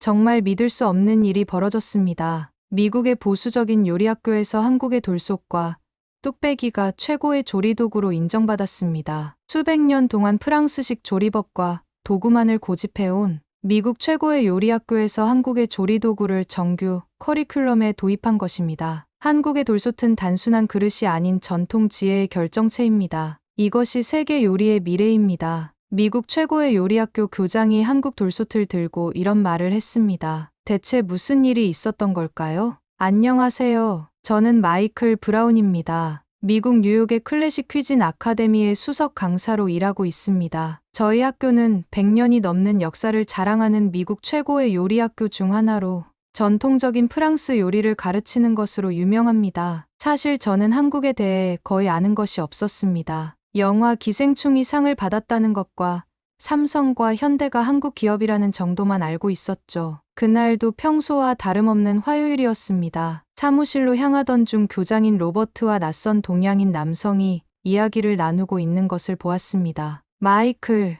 정말 믿을 수 없는 일이 벌어졌습니다. 미국의 보수적인 요리학교에서 한국의 돌솥과 뚝배기가 최고의 조리도구로 인정받았습니다. 수백 년 동안 프랑스식 조리법과 도구만을 고집해온 미국 최고의 요리학교에서 한국의 조리도구를 정규 커리큘럼에 도입한 것입니다. 한국의 돌솥은 단순한 그릇이 아닌 전통 지혜의 결정체입니다. 이것이 세계 요리의 미래입니다. 미국 최고의 요리학교 교장이 한국 돌솥을 들고 이런 말을 했습니다. 대체 무슨 일이 있었던 걸까요? 안녕하세요. 저는 마이클 브라운입니다. 미국 뉴욕의 클래식 퀴진 아카데미의 수석 강사로 일하고 있습니다. 저희 학교는 100년이 넘는 역사를 자랑하는 미국 최고의 요리학교 중 하나로 전통적인 프랑스 요리를 가르치는 것으로 유명합니다. 사실 저는 한국에 대해 거의 아는 것이 없었습니다. 영화 기생충이 상을 받았다는 것과 삼성과 현대가 한국 기업이라는 정도만 알고 있었죠. 그날도 평소와 다름없는 화요일이었습니다. 사무실로 향하던 중 교장인 로버트와 낯선 동양인 남성이 이야기를 나누고 있는 것을 보았습니다. 마이클,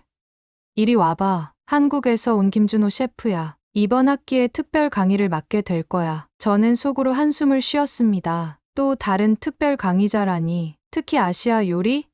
이리 와봐. 한국에서 온 김준호 셰프야. 이번 학기에 특별 강의를 맡게 될 거야. 저는 속으로 한숨을 쉬었습니다. 또 다른 특별 강의자라니. 특히 아시아 요리?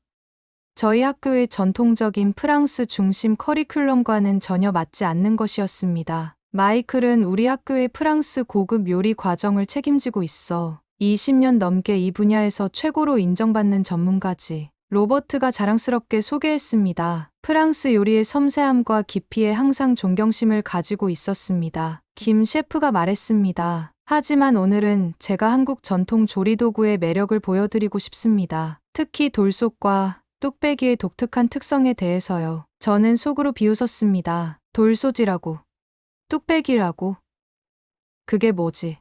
저희 학교의 전통적인 프랑스 중심 커리큘럼과는 전혀 맞지 않는 것이었습니다. 마이클은 우리 학교의 프랑스 고급 요리 과정을 책임지고 있어. 20년 넘게 이 분야에서 최고로 인정받는 전문가지. 로버트가 자랑스럽게 소개했습니다. 프랑스 요리의 섬세함과 깊이에 항상 존경심을 가지고 있었습니다. 김 셰프가 말했습니다. 하지만 오늘은 제가 한국 전통 조리도구의 매력을 보여드리고 싶습니다. 특히 돌솥과 뚝배기의 독특한 특성에 대해서요. 저는 속으로 비웃었습니다. 돌솥이라고. 뚝배기라고. 그게 뭐지?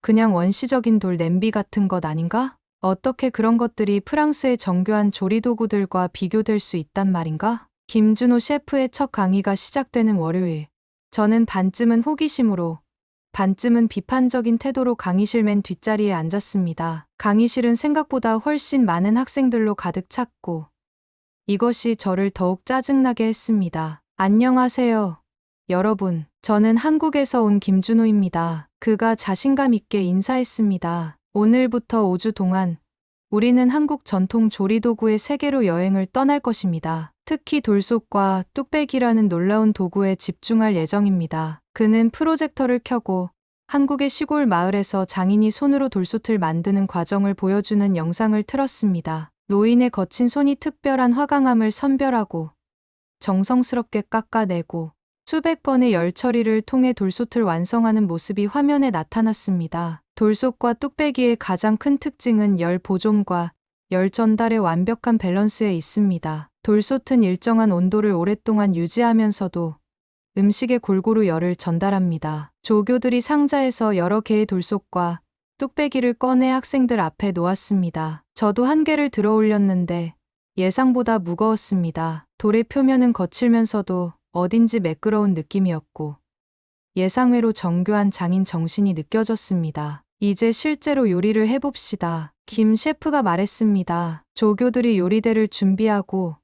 그냥 원시적인 돌 냄비 같은 것 아닌가? 어떻게 그런 것들이 프랑스의 정교한 조리도구들과 비교될 수 있단 말인가? 김준호 셰프의 첫 강의가 시작되는 월요일. 저는 반쯤은 호기심으로, 반쯤은 비판적인 태도로 강의실 맨 뒷자리에 앉았습니다. 강의실은 생각보다 훨씬 많은 학생들로 가득 찼고, 이것이 저를 더욱 짜증나게 했습니다. 안녕하세요. 여러분, 저는 한국에서 온 김준호입니다. 그가 자신감 있게 인사했습니다. 오늘부터 5주 동안 우리는 한국 전통 조리도구의 세계로 여행을 떠날 것입니다. 특히 돌솥과 뚝배기라는 놀라운 도구에 집중할 예정입니다. 그는 프로젝터를 켜고 한국의 시골 마을에서 장인이 손으로 돌솥을 만드는 과정을 보여주는 영상을 틀었습니다. 노인의 거친 손이 특별한 화강암을 선별하고 정성스럽게 깎아내고 수백 번의 열 처리를 통해 돌솥을 완성하는 모습이 화면에 나타났습니다. 돌솥과 뚝배기의 가장 큰 특징은 열 보존과 열 전달의 완벽한 밸런스에 있습니다. 돌솥은 일정한 온도를 오랫동안 유지하면서도 음식에 골고루 열을 전달합니다. 조교들이 상자에서 여러 개의 돌솥과 뚝배기를 꺼내 학생들 앞에 놓았습니다. 저도 한 개를 들어 올렸는데 예상보다 무거웠습니다. 돌의 표면은 거칠면서도 어딘지 매끄러운 느낌이었고 예상외로 정교한 장인 정신이 느껴졌습니다. 이제 실제로 요리를 해봅시다. 김 셰프가 말했습니다. 조교들이 요리대를 준비하고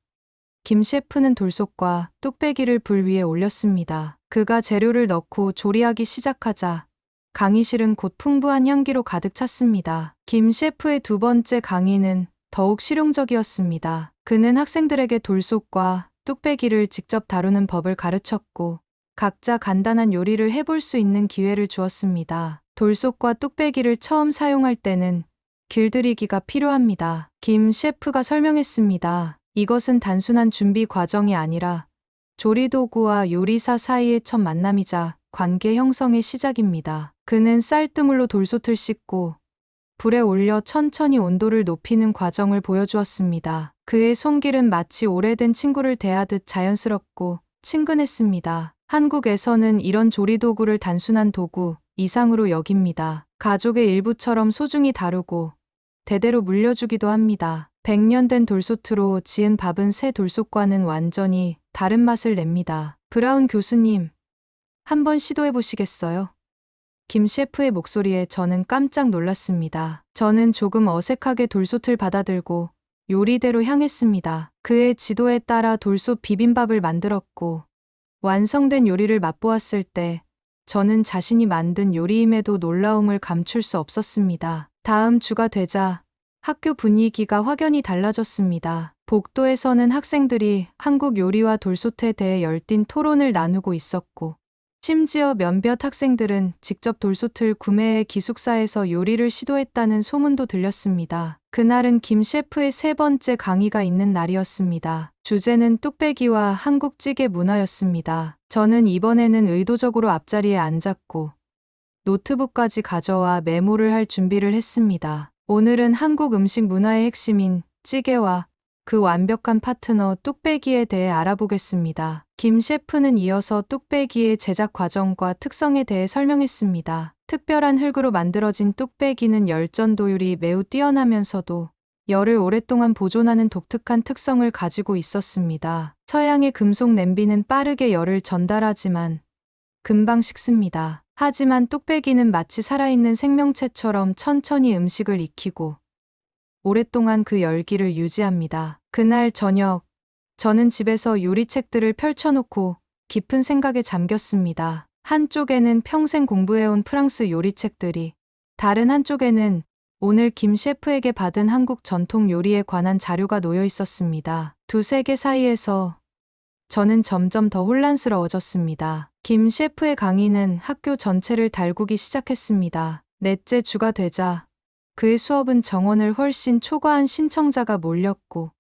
김 셰프는 돌솥과 뚝배기를 불 위에 올렸습니다. 그가 재료를 넣고 조리하기 시작하자 강의실은 곧 풍부한 향기로 가득 찼습니다. 김 셰프의 두 번째 강의는 더욱 실용적이었습니다. 그는 학생들에게 돌솥과 뚝배기를 직접 다루는 법을 가르쳤고 각자 간단한 요리를 해볼 수 있는 기회를 주었습니다. 돌솥과 뚝배기를 처음 사용할 때는 길들이기가 필요합니다. 김 셰프가 설명했습니다. 이것은 단순한 준비 과정이 아니라 조리도구와 요리사 사이의 첫 만남이자 관계 형성의 시작입니다. 그는 쌀뜨물로 돌솥을 씻고 불에 올려 천천히 온도를 높이는 과정을 보여주었습니다. 그의 손길은 마치 오래된 친구를 대하듯 자연스럽고 친근했습니다. 한국에서는 이런 조리도구를 단순한 도구 이상으로 여깁니다. 가족의 일부처럼 소중히 다루고 대대로 물려주기도 합니다. 100년 된 돌솥으로 지은 밥은 새 돌솥과는 완전히 다른 맛을 냅니다. 브라운 교수님, 한번 시도해 보시겠어요? 김 셰프의 목소리에 저는 깜짝 놀랐습니다. 저는 조금 어색하게 돌솥을 받아들고 요리대로 향했습니다. 그의 지도에 따라 돌솥 비빔밥을 만들었고 완성된 요리를 맛보았을 때 저는 자신이 만든 요리임에도 놀라움을 감출 수 없었습니다. 다음 주가 되자 학교 분위기가 확연히 달라졌습니다. 복도에서는 학생들이 한국 요리와 돌솥에 대해 열띤 토론을 나누고 있었고, 심지어 몇몇 학생들은 직접 돌솥을 구매해 기숙사에서 요리를 시도했다는 소문도 들렸습니다. 그날은 김 셰프의 세 번째 강의가 있는 날이었습니다. 주제는 뚝배기와 한국 찌개 문화였습니다. 저는 이번에는 의도적으로 앞자리에 앉았고, 노트북까지 가져와 메모를 할 준비를 했습니다. 오늘은 한국 음식 문화의 핵심인 찌개와 그 완벽한 파트너 뚝배기에 대해 알아보겠습니다. 김 셰프는 이어서 뚝배기의 제작 과정과 특성에 대해 설명했습니다. 특별한 흙으로 만들어진 뚝배기는 열전 도율이 매우 뛰어나면서도 열을 오랫동안 보존하는 독특한 특성을 가지고 있었습니다. 서양의 금속 냄비는 빠르게 열을 전달하지만 금방 식습니다. 하지만 뚝배기는 마치 살아있는 생명체처럼 천천히 음식을 익히고 오랫동안 그 열기를 유지합니다. 그날 저녁, 저는 집에서 요리책들을 펼쳐놓고 깊은 생각에 잠겼습니다. 한쪽에는 평생 공부해온 프랑스 요리책들이, 다른 한쪽에는 오늘 김 셰프에게 받은 한국 전통 요리에 관한 자료가 놓여 있었습니다. 두 세계 사이에서 저는 점점 더 혼란스러워졌습니다. 김 셰프의 강의는 학교 전체를 달구기 시작했습니다. 넷째 주가 되자 그의 수업은 정원을 훨씬 초과한 신청자가 몰렸고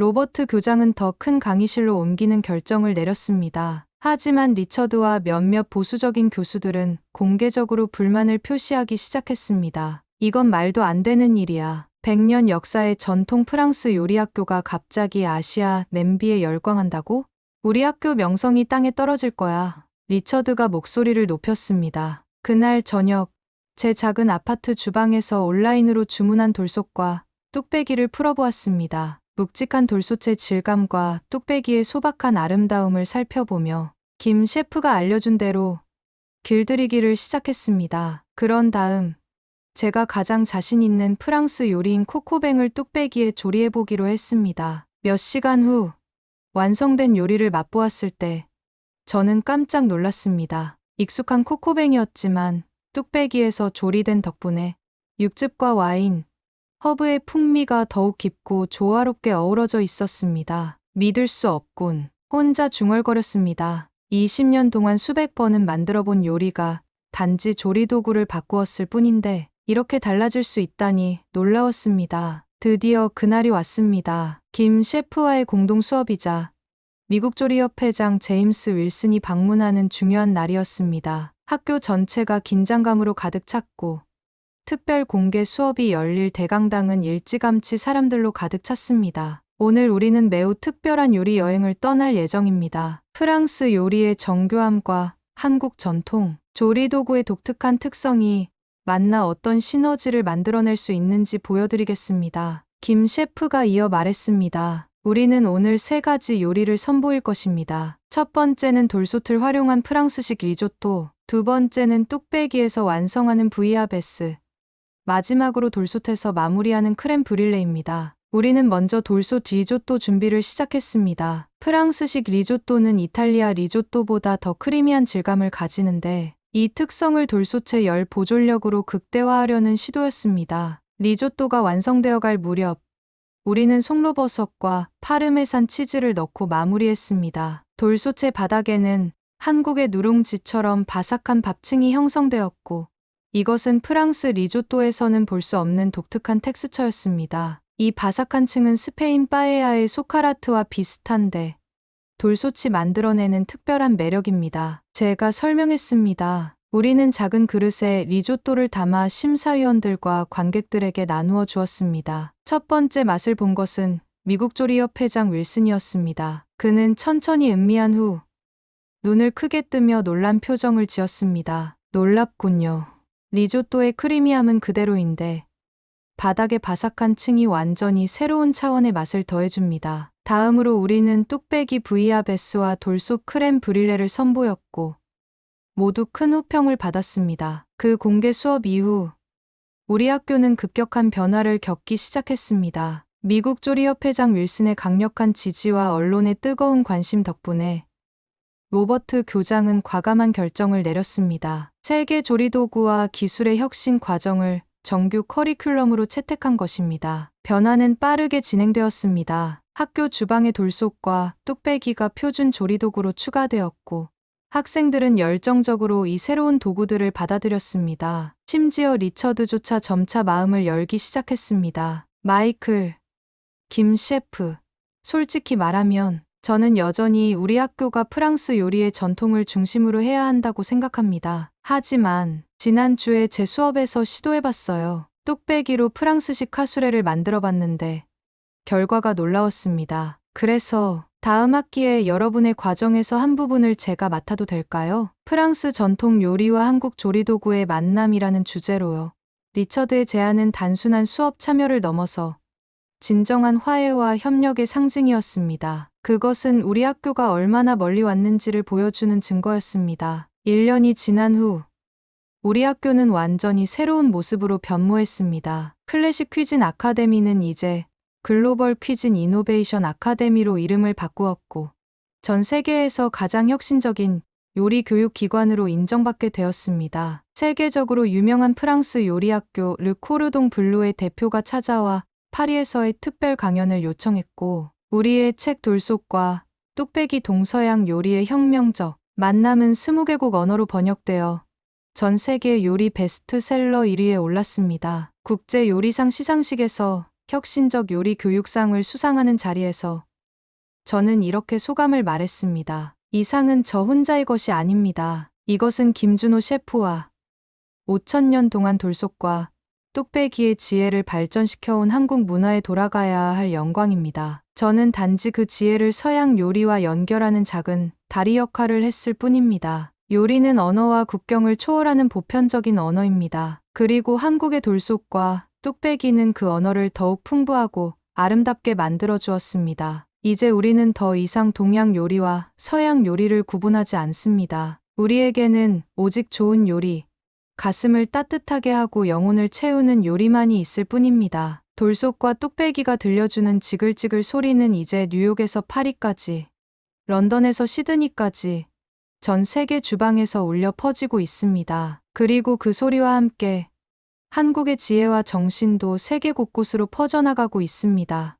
로버트 교장은 더 큰 강의실로 옮기는 결정을 내렸습니다. 하지만 리처드와 몇몇 보수적인 교수들은 공개적으로 불만을 표시하기 시작했습니다. 이건 말도 안 되는 일이야. 100년 역사의 전통 프랑스 요리학교가 갑자기 아시아 냄비에 열광한다고? 우리 학교 명성이 땅에 떨어질 거야. 리처드가 목소리를 높였습니다. 그날 저녁, 제 작은 아파트 주방에서 온라인으로 주문한 돌솥과 뚝배기를 풀어보았습니다. 묵직한 돌솥의 질감과 뚝배기의 소박한 아름다움을 살펴보며 김 셰프가 알려준 대로 길들이기를 시작했습니다. 그런 다음 제가 가장 자신 있는 프랑스 요리인 코코뱅을 뚝배기에 조리해보기로 했습니다. 몇 시간 후 완성된 요리를 맛보았을 때 저는 깜짝 놀랐습니다. 익숙한 코코뱅이었지만 뚝배기에서 조리된 덕분에 육즙과 와인, 허브의 풍미가 더욱 깊고 조화롭게 어우러져 있었습니다. 믿을 수 없군. 혼자 중얼거렸습니다. 20년 동안 수백 번은 만들어 본 요리가 단지 조리도구를 바꾸었을 뿐인데 이렇게 달라질 수 있다니 놀라웠습니다. 드디어 그날이 왔습니다. 김 셰프와의 공동 수업이자 미국 조리협회장 제임스 윌슨이 방문하는 중요한 날이었습니다. 학교 전체가 긴장감으로 가득 찼고 특별 공개 수업이 열릴 대강당은 일찌감치 사람들로 가득 찼습니다. 오늘 우리는 매우 특별한 요리 여행을 떠날 예정입니다. 프랑스 요리의 정교함과 한국 전통, 조리도구의 독특한 특성이 만나 어떤 시너지를 만들어낼 수 있는지 보여드리겠습니다. 김 셰프가 이어 말했습니다. 우리는 오늘 세 가지 요리를 선보일 것입니다. 첫 번째는 돌솥을 활용한 프랑스식 리조또, 두 번째는 뚝배기에서 완성하는 부이아베스, 마지막으로 돌솥에서 마무리하는 크렘 브릴레입니다. 우리는 먼저 돌솥 리조또 준비를 시작했습니다. 프랑스식 리조또는 이탈리아 리조또보다 더 크리미한 질감을 가지는데 이 특성을 돌솥의 열 보존력으로 극대화하려는 시도였습니다. 리조또가 완성되어 갈 무렵 우리는 송로버섯과 파르메산 치즈를 넣고 마무리했습니다. 돌솥의 바닥에는 한국의 누룽지처럼 바삭한 밥층이 형성되었고 이것은 프랑스 리조또에서는 볼 수 없는 독특한 텍스처였습니다. 이 바삭한 층은 스페인 빠에야의 소카라트와 비슷한데 돌솥이 만들어내는 특별한 매력입니다. 제가 설명했습니다. 우리는 작은 그릇에 리조또를 담아 심사위원들과 관객들에게 나누어 주었습니다. 첫 번째 맛을 본 것은 미국 조리협 회장 윌슨이었습니다. 그는 천천히 음미한 후 눈을 크게 뜨며 놀란 표정을 지었습니다. 놀랍군요. 리조또의 크리미함은 그대로인데 바닥의 바삭한 층이 완전히 새로운 차원의 맛을 더해줍니다. 다음으로 우리는 뚝배기 부이아베스와 돌솥 크렘 브릴레를 선보였고 모두 큰 호평을 받았습니다. 그 공개 수업 이후 우리 학교는 급격한 변화를 겪기 시작했습니다. 미국 조리협회장 윌슨의 강력한 지지와 언론의 뜨거운 관심 덕분에 로버트 교장은 과감한 결정을 내렸습니다. 세계 조리도구와 기술의 혁신 과정을 정규 커리큘럼으로 채택한 것입니다. 변화는 빠르게 진행되었습니다. 학교 주방의 돌솥과 뚝배기가 표준 조리도구로 추가되었고 학생들은 열정적으로 이 새로운 도구들을 받아들였습니다. 심지어 리처드조차 점차 마음을 열기 시작했습니다. 마이클, 김 셰프. 솔직히 말하면 저는 여전히 우리 학교가 프랑스 요리의 전통을 중심으로 해야 한다고 생각합니다. 하지만 지난주에 제 수업에서 시도해봤어요. 뚝배기로 프랑스식 카수레를 만들어 봤는데 결과가 놀라웠습니다. 그래서 다음 학기에 여러분의 과정에서 한 부분을 제가 맡아도 될까요? 프랑스 전통 요리와 한국 조리도구의 만남이라는 주제로요. 리처드의 제안은 단순한 수업 참여를 넘어서 진정한 화해와 협력의 상징이었습니다. 그것은 우리 학교가 얼마나 멀리 왔는지를 보여주는 증거였습니다. 1년이 지난 후 우리 학교는 완전히 새로운 모습으로 변모했습니다. 클래식 퀴진 아카데미는 이제 글로벌 퀴진 이노베이션 아카데미로 이름을 바꾸었고 전 세계에서 가장 혁신적인 요리 교육 기관으로 인정받게 되었습니다. 세계적으로 유명한 프랑스 요리학교 르코르동 블루의 대표가 찾아와 파리에서의 특별 강연을 요청했고 우리의 책 돌솥과 뚝배기 동서양 요리의 혁명적 만남은 20개국 언어로 번역되어 전 세계 요리 베스트셀러 1위에 올랐습니다. 국제 요리상 시상식에서 혁신적 요리 교육상을 수상하는 자리에서 저는 이렇게 소감을 말했습니다. 이 상은 저 혼자의 것이 아닙니다. 이것은 김준호 셰프와 5천년 동안 돌솥과 뚝배기의 지혜를 발전시켜온 한국 문화에 돌아가야 할 영광입니다. 저는 단지 그 지혜를 서양 요리와 연결하는 작은 다리 역할을 했을 뿐입니다. 요리는 언어와 국경을 초월하는 보편적인 언어입니다. 그리고 한국의 돌솥과 뚝배기는 그 언어를 더욱 풍부하고 아름답게 만들어 주었습니다. 이제 우리는 더 이상 동양 요리와 서양 요리를 구분하지 않습니다. 우리에게는 오직 좋은 요리, 가슴을 따뜻하게 하고 영혼을 채우는 요리만이 있을 뿐입니다. 돌솥과 뚝배기가 들려주는 지글지글 소리는 이제 뉴욕에서 파리까지, 런던에서 시드니까지 전 세계 주방에서 울려 퍼지고 있습니다. 그리고 그 소리와 함께 한국의 지혜와 정신도 세계 곳곳으로 퍼져나가고 있습니다.